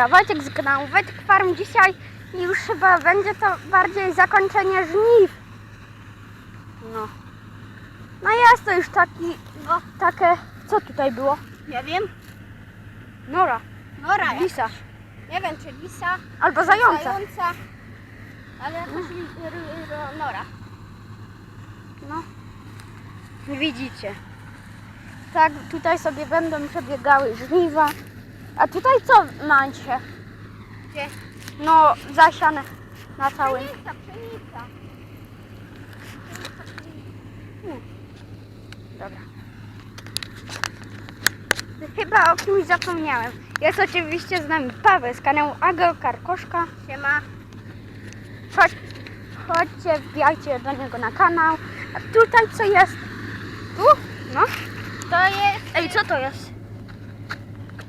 a Wojtek z kanału Wojtek Farm. Dzisiaj już chyba będzie to bardziej zakończenie żniw. No. No jest to już taki, no, takie, co tutaj było? Nie wiem. Nora, Nora. lisa, Nie wiem, czy lisa, albo zająca. zająca, ale jakoś li- r- r- nora. No. Widzicie. Tak, tutaj sobie będą przebiegały żniwa. A tutaj co macie? Gdzie? No, zasiane na całym. Pszenica, pszenica. Dobra. Chyba o kimś zapomniałem. Jest oczywiście z nami Paweł z kanału Agel Karkoszka. Siema. Chodź, chodźcie, wbijajcie do niego na kanał. A tutaj co jest? Tu? No. To jest... Ej, co to jest?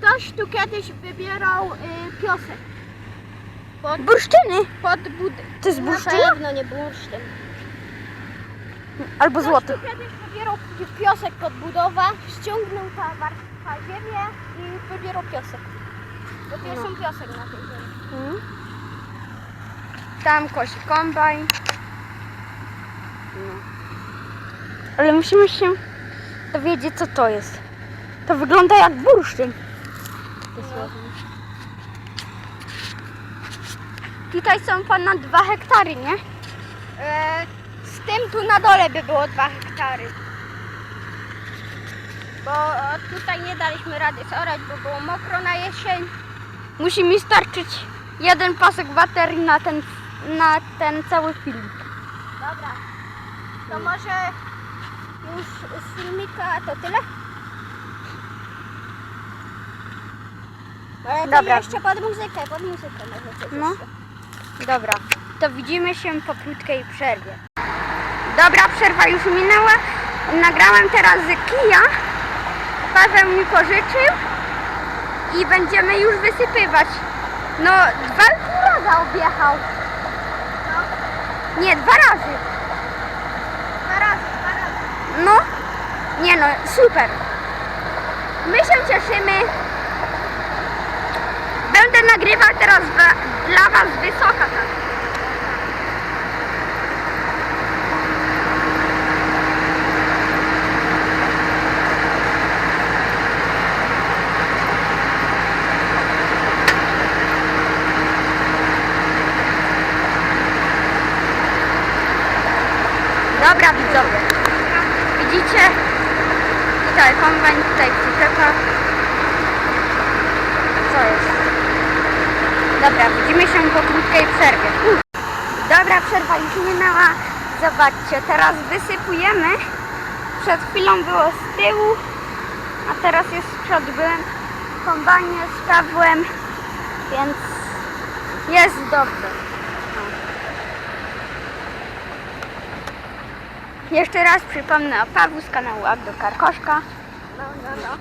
Ktoś tu kiedyś wybierał y, piosek. Pod, Bursztyny pod bud... To jest Na pewno nie bursztyn. albo Ktoś złoty. tu kiedyś wybierał pi- piosek pod budowę, ściągnął ta warstwa ziemię i wybierał piosek. Bo tu No. są piosek na tej ziemi. Mhm. Tam kosi kombajn. No. Ale musimy się dowiedzieć, co to jest. To wygląda jak bursztyn. Dosłownie. Tutaj są ponad 2 hektary, nie? E, z tym tu na dole by było 2 hektary. Bo e, tutaj nie daliśmy rady zorać, bo było mokro na jesień. Musi mi starczyć jeden pasek baterii na ten, na ten cały film. Dobra. To może już z filmika to tyle? To Dobra. jeszcze pod muzykę, pod muzykę możecie No. jeszcze. Dobra, to widzimy się po krótkiej przerwie. Dobra, przerwa już minęła. Nagrałem teraz kija. Paweł mi pożyczył i będziemy już wysypywać. No, dwa raza objechał. Nie, dwa razy. Dwa razy, dwa razy. No, nie no, super. My się cieszymy. Będę nagrywał teraz dla Was wysoka. tak. Dobra widzowie. Widzicie? Tutaj kombajn, tutaj przyczepa. Co jest? Dobra, widzimy się po krótkiej przerwie. Dobra, przerwa już minęła. Zobaczcie, teraz wysypujemy. Przed chwilą było z tyłu, a teraz jest z przodu. Byłem w kombajnie z Pawłem, więc jest dobrze. Jeszcze raz przypomnę o Pawłu z kanału Agdo Karkoszka. No, no, no.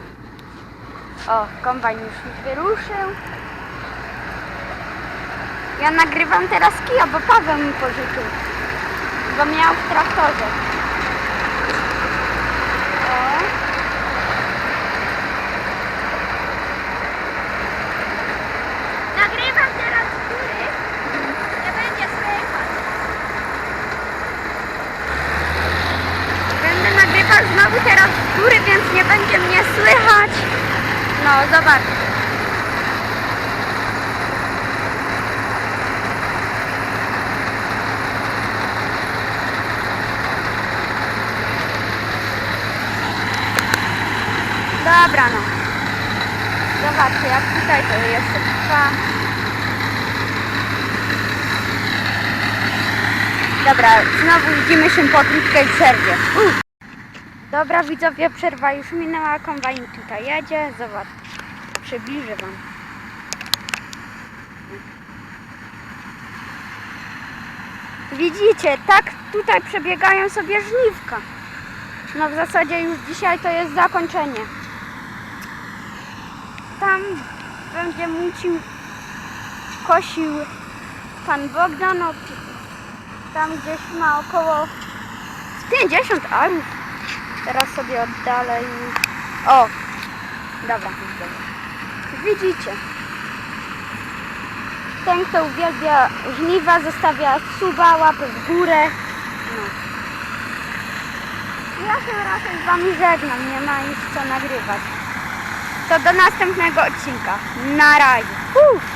O, kombajn już wyruszył. Ja nagrywam teraz kija, bo Paweł mi pożyczył. Bo miał w traktorze. Nagrywam teraz z góry. Nie będzie słychać. Będę nagrywał znowu teraz z góry, więc nie będzie mnie słychać. No, zobacz. Dobra, no. Zobaczcie, jak tutaj to jeszcze trwa. Dobra, znowu widzimy się po krótkiej przerwie. Dobra widzowie, przerwa już minęła, kombajn tutaj jedzie, zobacz, przybliżę wam. Widzicie, tak tutaj przebiegają sobie żniwka. No w zasadzie już dzisiaj to jest zakończenie. Tam będzie mucił, kosił pan Bogdan, tam gdzieś ma około z 50 arów. Teraz sobie oddalę i... O! Dobra. Widzicie. ten, kto uwielbia żniwa, zostawia suba, łapę w górę. No. Ja tym razem z wami żegnam, nie ma już co nagrywać. To do następnego odcinka. Na razie.